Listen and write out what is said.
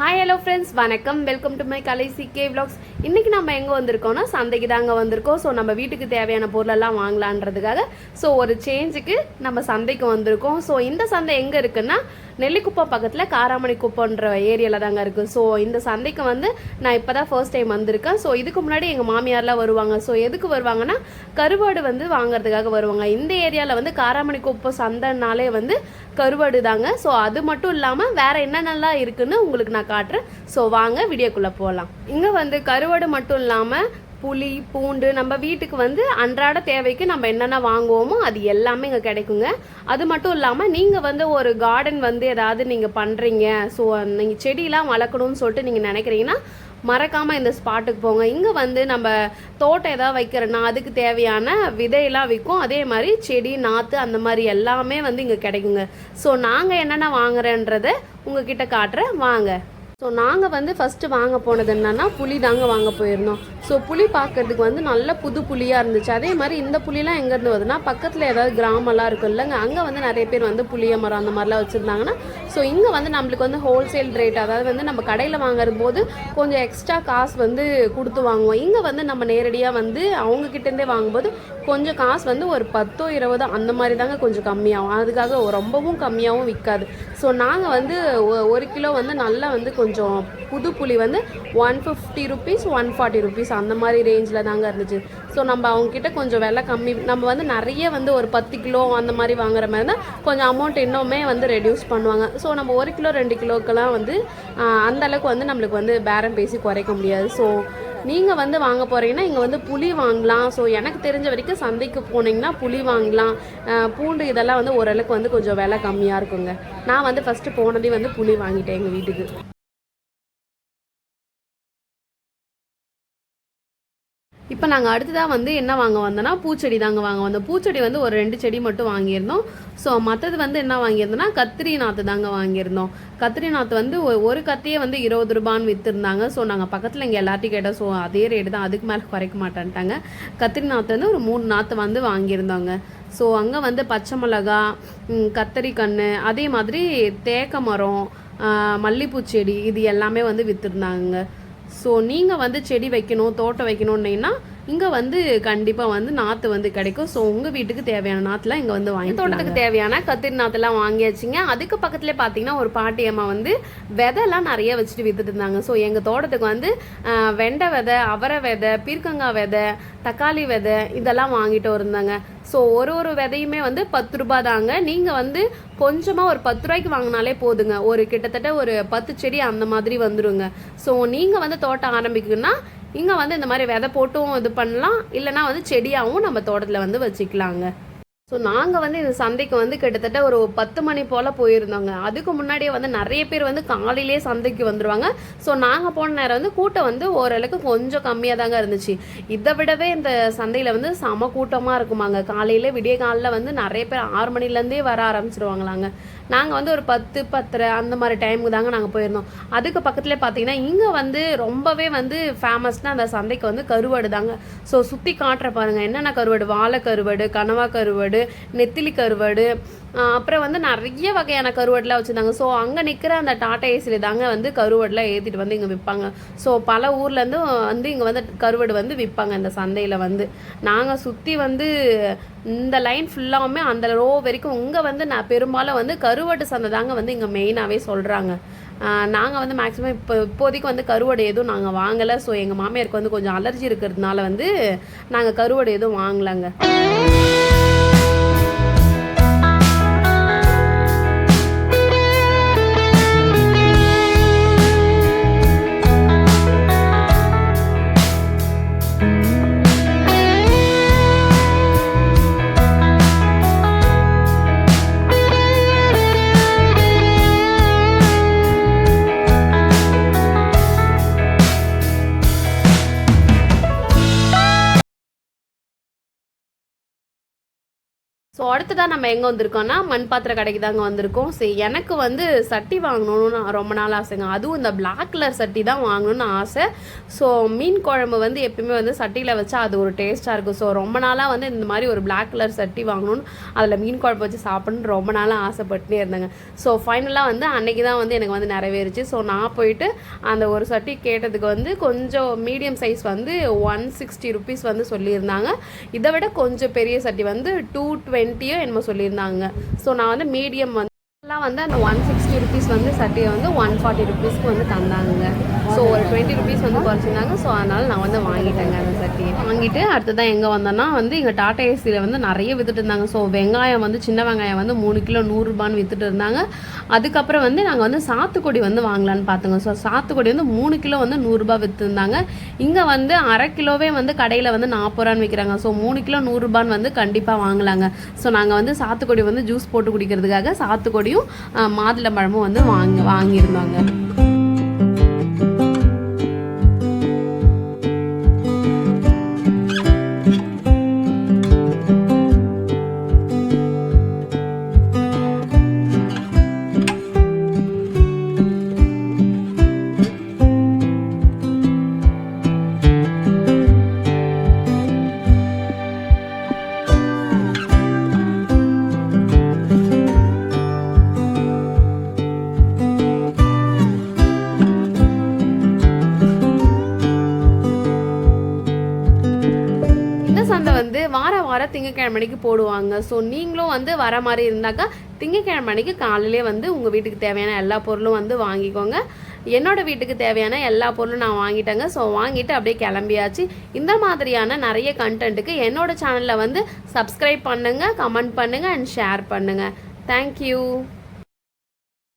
Hi hello friends வணக்கம். Welcome to my Kalai C K vlogs. இன்னைக்கு நம்ம எங்கே வந்திருக்கோம்னா சந்தைக்கு தாங்க வந்திருக்கோம். ஸோ நம்ம வீட்டுக்கு தேவையான பொருளெல்லாம் வாங்கலான்றதுக்காக ஸோ ஒரு சேஞ்சுக்கு நம்ம சந்தைக்கு வந்திருக்கோம். ஸோ இந்த சந்தை எங்கே இருக்குன்னா நெல்லிக்குப்பம் பக்கத்தில் காராமணி குப்பம்ன்ற ஏரியாவில் தாங்க இருக்குது ஸோ இந்த சந்தைக்கு வந்து நான் இப்போ தான் ஃபர்ஸ்ட் டைம் வந்திருக்கேன். ஸோ இதுக்கு முன்னாடி எங்கள் மாமியார்லாம் வருவாங்க. ஸோ எதுக்கு வருவாங்கன்னா கருவாடு வந்து வாங்குறதுக்காக வருவாங்க. இந்த ஏரியாவில் வந்து காராமணி குப்பம் சந்தைனாலே வந்து கருவாடு தாங்க. ஸோ அது மட்டும் இல்லாமல் வேற என்னென்னலாம் இருக்குன்னு உங்களுக்கு நான் காட்டுறேன். ஸோ வாங்க வீடியோக்குள்ளே போகலாம் இங்கே வந்து கருவாடு மட்டும் இல்லாமல் புளி பூண்டு நம்ம வீட்டுக்கு வந்து அன்றாட தேவைக்கு நம்ம என்னென்ன வாங்குவோமோ அது எல்லாமே இங்கே கிடைக்குங்க. அது மட்டும் இல்லாமல் நீங்கள் வந்து ஒரு கார்டன் வந்து ஏதாவது நீங்கள் பண்ணுறீங்க ஸோ நீங்கள் செடியெலாம் வளர்க்கணும்னு சொல்லிட்டு நீங்கள் நினைக்கிறீங்கன்னா மறக்காமல் இந்த ஸ்பாட்டுக்கு போங்க. இங்கே வந்து நம்ம தோட்டம் ஏதாவது வைக்கிறோன்னா அதுக்கு தேவையான விதையெல்லாம் விற்கும் அதே மாதிரி செடி நாற்று அந்த மாதிரி எல்லாமே வந்து இங்கே கிடைக்குங்க. ஸோ நாங்கள் என்னென்ன வாங்குறேன்றதை உங்ககிட்ட காட்டுறேன். வாங்க. ஸோ நாங்கள் வந்து ஃபஸ்ட்டு வாங்க போனது என்னன்னா புளி தாங்க வாங்க போயிருந்தோம். ஸோ புளி பார்க்கறதுக்கு வந்து நல்ல புது புளியாக இருந்துச்சு. அதே மாதிரி இந்த புளிலாம் எங்கேருந்து வருதுன்னா பக்கத்தில் ஏதாவது கிராமம்லாம் இருக்கும் இல்லைங்க. அங்கே வந்து நிறைய பேர் வந்து புளிய மரம் அந்த மாதிரிலாம் வச்சுருந்தாங்கன்னா ஸோ இங்கே வந்து நம்மளுக்கு வந்து ஹோல்சேல் ரேட் அதாவது வந்து நம்ம கடையில் வாங்குற போது கொஞ்சம் எக்ஸ்ட்ரா காசு வந்து கொடுத்து வாங்குவோம். இங்கே வந்து நம்ம நேரடியாக வந்து அவங்க கிட்டேருந்தே வாங்கும்போது கொஞ்சம் காசு வந்து ஒரு பத்தோ இருபதோ அந்த மாதிரி தாங்க கொஞ்சம் கம்மியாகும். அதுக்காக ரொம்பவும் கம்மியாகவும் விற்காது. ஸோ நாங்கள் வந்து ஒ- ஒரு கிலோ வந்து நல்லா வந்து கொஞ்சம் புது புளி வந்து one fifty rupees one forty rupees அந்த மாதிரி ரேஞ்சில் தாங்க இருந்துச்சு. ஸோ நம்ம அவங்கக்கிட்ட கொஞ்சம் விலை கம்மி நம்ம வந்து நிறைய வந்து ஒரு பத்து கிலோ அந்த மாதிரி வாங்குற மாதிரி தான் கொஞ்சம் அமௌண்ட் இன்னுமே வந்து ரெடியூஸ் பண்ணுவாங்க. ஸோ நம்ம ஒரு கிலோ ரெண்டு கிலோக்கெல்லாம் வந்து அந்தளவுக்கு அந்த அளவுக்கு வந்து நம்மளுக்கு வந்து பேரம் பேசி குறைக்க முடியாது. ஸோ நீங்கள் வந்து வாங்க போகிறீங்கன்னா இங்கே வந்து புளி வாங்கலாம். ஸோ எனக்கு தெரிஞ்ச வரைக்கும் சந்தைக்கு போனீங்கன்னா புளி வாங்கலாம். பூண்டு இதெல்லாம் வந்து ஓரளவுக்கு வந்து கொஞ்சம் விலை கம்மியாக இருக்குங்க. நான் வந்து ஃபஸ்ட்டு போனதே வந்து புளி வாங்கிட்டேன் எங்கள் வீட்டுக்கு. இப்போ நாங்கள் அடுத்ததாக வந்து என்ன வாங்க வந்தோன்னா பூச்செடி தாங்க வாங்க வந்தோம். பூச்செடி வந்து ஒரு ரெண்டு செடி மட்டும் வாங்கியிருந்தோம். ஸோ மற்றது வந்து என்ன வாங்கியிருந்தோம்னா கத்திரி நாற்று தாங்க வாங்கியிருந்தோம். கத்திரி நாற்று வந்து ஒ- ஒரு கத்தியே வந்து இருபது ரூபான்னு விற்றுருந்தாங்க ஸோ நாங்கள் பக்கத்தில் இங்கே எல்லாத்தையும் கேட்டோம். ஸோ அதே ரேட்டு தான். அதுக்கு மேலே குறைக்க மாட்டேன்ட்டாங்க. கத்திரி நாற்று வந்து ஒரு மூணு நாற்று வந்து வாங்கியிருந்தோங்க. ஸோ அங்கே வந்து பச்சை மிளகா கத்தரி கன்று அதே மாதிரி தேக்க மரம் மல்லிப்பூ செடி இது எல்லாமே வந்து விற்றுருந்தாங்க ஸோ நீங்கள் வந்து செடி வைக்கணும் தோட்டம் வைக்கணும்னீங்கன்னா இங்கே வந்து கண்டிப்பாக வந்து நாற்று வந்து கிடைக்கும். ஸோ உங்கள் வீட்டுக்கு தேவையான நாற்றுலாம் இங்கே வந்து வாங்கி தோட்டத்துக்கு தேவையான கத்திரி நாற்றுலாம் வாங்கியாச்சுங்க. அதுக்கு பக்கத்துலேயே பார்த்தீங்கன்னா ஒரு பாட்டி அம்மா வந்து விதைலாம் நிறைய வச்சுட்டு வித்துட்டு இருந்தாங்க. ஸோ எங்கள் தோட்டத்துக்கு வந்து வெண்டை விதை அவரை விதை பீர்க்கங்காய் விதை தக்காளி விதை இதெல்லாம் வாங்கிட்டு இருந்தாங்க ஸோ ஒரு ஒரு விதையுமே வந்து பத்து ரூபாய் தாங்க. நீங்கள் வந்து கொஞ்சமாக ஒரு பத்து ரூபாய்க்கு வாங்கினாலே போதுங்க. ஒரு கிட்டத்தட்ட ஒரு பத்து செடி அந்த மாதிரி வந்துருங்க. ஸோ நீங்கள் வந்து தோட்டம் ஆரம்பிக்கணும்னா இங்கே வந்து இந்த மாதிரி விதை போட்டும் இது பண்ணலாம். இல்லைனா வந்து செடியாகவும் நம்ம தோட்டத்தில் வந்து வச்சுக்கலாங்க. ஸோ நாங்கள் வந்து இந்த சந்தைக்கு வந்து கிட்டத்தட்ட ஒரு பத்து மணி போல் போயிருந்தோங்க. அதுக்கு முன்னாடியே வந்து நிறைய பேர் வந்து காலையிலேயே சந்தைக்கு வந்துடுவாங்க ஸோ நாங்கள் போன நேரம் வந்து கூட்டம் வந்து ஓரளவுக்கு கொஞ்சம் கம்மியாக தாங்க இருந்துச்சு. இதை விடவே இந்த சந்தையில் வந்து சம கூட்டமாக இருக்குமாங்க. காலையில் விடிய காலையில் வந்து நிறைய பேர் ஆறு மணிலேருந்தே வர ஆரம்பிச்சிருவாங்களாங்க. நாங்கள் வந்து ஒரு பத்து பத்தரை அந்த மாதிரி டைமுக்கு தாங்க நாங்கள் போயிருந்தோம். அதுக்கு பக்கத்தில் பார்த்தீங்கன்னா இங்கே வந்து ரொம்பவே வந்து ஃபேமஸ்னா அந்த சந்தைக்கு வந்து கருவாடு தாங்க. ஸோ சுற்றி காட்டுற பாருங்கள் என்னென்ன கருவாடு? வாழை கருவாடு கனவா கருவாடு நெத்திலி கருவாடு அப்புறம் வந்து நிறைய வகையான கருவாடுலாம் வச்சுருந்தாங்க. ஸோ அங்கே நிற்கிற அந்த டாட்டா ஏசியில் தாங்க வந்து கருவாடுலாம் ஏற்றிட்டு வந்து இங்கே விற்பாங்க ஸோ பல ஊர்லேருந்தும் வந்து இங்கே வந்து கருவாடு வந்து விற்பாங்க இந்த சந்தையில் வந்து. நாங்கள் சுற்றி வந்து இந்த லைன் ஃபுல்லாகவுமே அந்த ரோ வரைக்கும் இங்கே வந்து நான் பெரும்பாலும் வந்து கருவாட்டு சந்தை தாங்க வந்து இங்கே மெயினாகவே சொல்கிறாங்க நாங்கள் வந்து மேக்ஸிமம் இப்போ இப்போதைக்கு வந்து கருவாடு எதுவும் நாங்கள் வாங்கலை. ஸோ எங்கள் மாமியாருக்கு வந்து கொஞ்சம் அலர்ஜி இருக்கிறதுனால வந்து நாங்கள் கருவாடு எதுவும் வாங்கலைங்க. ஸோ அடுத்ததான் நம்ம எங்கே வந்திருக்கோம்னா மண் பாத்திர கடைக்கு தாங்க வந்திருக்கோம். சரி எனக்கு வந்து சட்டி வாங்கணும்னு நான் ரொம்ப நாள் ஆசைங்க. அதுவும் இந்த பிளாக் கலர் சட்டி தான் வாங்கணும்னு ஆசை. ஸோ மீன் குழம்பு வந்து எப்பயுமே வந்து சட்டியில் வச்சா அது ஒரு டேஸ்ட்டாக இருக்கும். ஸோ ரொம்ப நாளாக வந்து இந்த மாதிரி ஒரு பிளாக் கலர் சட்டி வாங்கணும்னு அதில் மீன் குழம்பு வச்சு சாப்பிட்ணுன்னு ரொம்ப நாளாக ஆசைப்பட்டுனே இருந்தேங்க. ஸோ ஃபைனலாக வந்து அன்னைக்கு தான் வந்து எனக்கு வந்து நிறைவேறுச்சு. ஸோ நான் போயிட்டு அந்த ஒரு சட்டி கேட்டதுக்கு வந்து கொஞ்சம் மீடியம் சைஸ் வந்து ஒன் சிக்ஸ்டி ருபீஸ் வந்து சொல்லியிருந்தாங்க. இதை விட கொஞ்சம் பெரிய சட்டி வந்து டூ டுவெண்ட்டியோ என்னமோ சொல்லியிருந்தாங்க. ஸோ நான் வந்து மீடியம் வந்து எல்லாம் வந்து அந்த ஒன் சிக்ஸ்டி ருபீஸ் வந்து சட்டையை வந்து ஒன் ஃபார்ட்டி ருபீஸ்க்கு வந்து தந்தாங்க. ஸோ ஒரு டுவெண்ட்டி ருபீஸ் வந்து குறைச்சிருந்தாங்க. ஸோ அதனால் நான் வந்து வாங்கிட்டேங்க அந்த சட்டியை. வாங்கிட்டு அடுத்ததான் எங்கே வந்தேன்னா வந்து இங்கே டாடா ஏசியில் வந்து நிறைய வித்துட்டு இருந்தாங்க. ஸோ வெங்காயம் வந்து சின்ன வெங்காயம் வந்து மூணு கிலோ நூறுரூபான்னு வித்துட்டு இருந்தாங்க. அதுக்கப்புறம் வந்து நாங்கள் வந்து சாத்துக்குடி வந்து வாங்கலான்னு பார்த்தோங்க. ஸோ சாத்துக்குடி வந்து மூணு கிலோ வந்து நூறுரூபா விற்றுருந்தாங்க இங்கே வந்து அரை கிலோவே வந்து கடையில் வந்து நாற்பது ரூபான்னு விற்கிறாங்க ஸோ மூணு கிலோ நூறுரூபான்னு வந்து கண்டிப்பாக வாங்கலாங்க. ஸோ நாங்கள் வந்து சாத்துக்குடி வந்து ஜூஸ் போட்டு குடிக்கிறதுக்காக சாத்துக்குடியும் மாதுளம்பழம் பழமும் வந்து வாங்க வாங்கியிருந்தாங்க. இந்த வந்து வார வாரம் திங்கக்கிழமை அன்னைக்கு போடுவாங்க. ஸோ நீங்களும் வந்து வர மாதிரி இருந்தாக்கா திங்கக்கிழமை அன்னைக்கு காலையிலே வந்து உங்கள் வீட்டுக்கு தேவையான எல்லா பொருளும் வந்து வாங்கிக்கோங்க. என்னோட வீட்டுக்கு தேவையான எல்லா பொருளும் நான் வாங்கிட்டேங்க. ஸோ வாங்கிட்டு அப்படியே கிளம்பியாச்சு. இந்த மாதிரியான நிறைய கண்டென்ட்டுக்கு என்னோட சேனலில் வந்து சப்ஸ்கிரைப் பண்ணுங்கள் கமெண்ட் பண்ணுங்கள் அண்ட் ஷேர் பண்ணுங்கள் தேங்க்யூ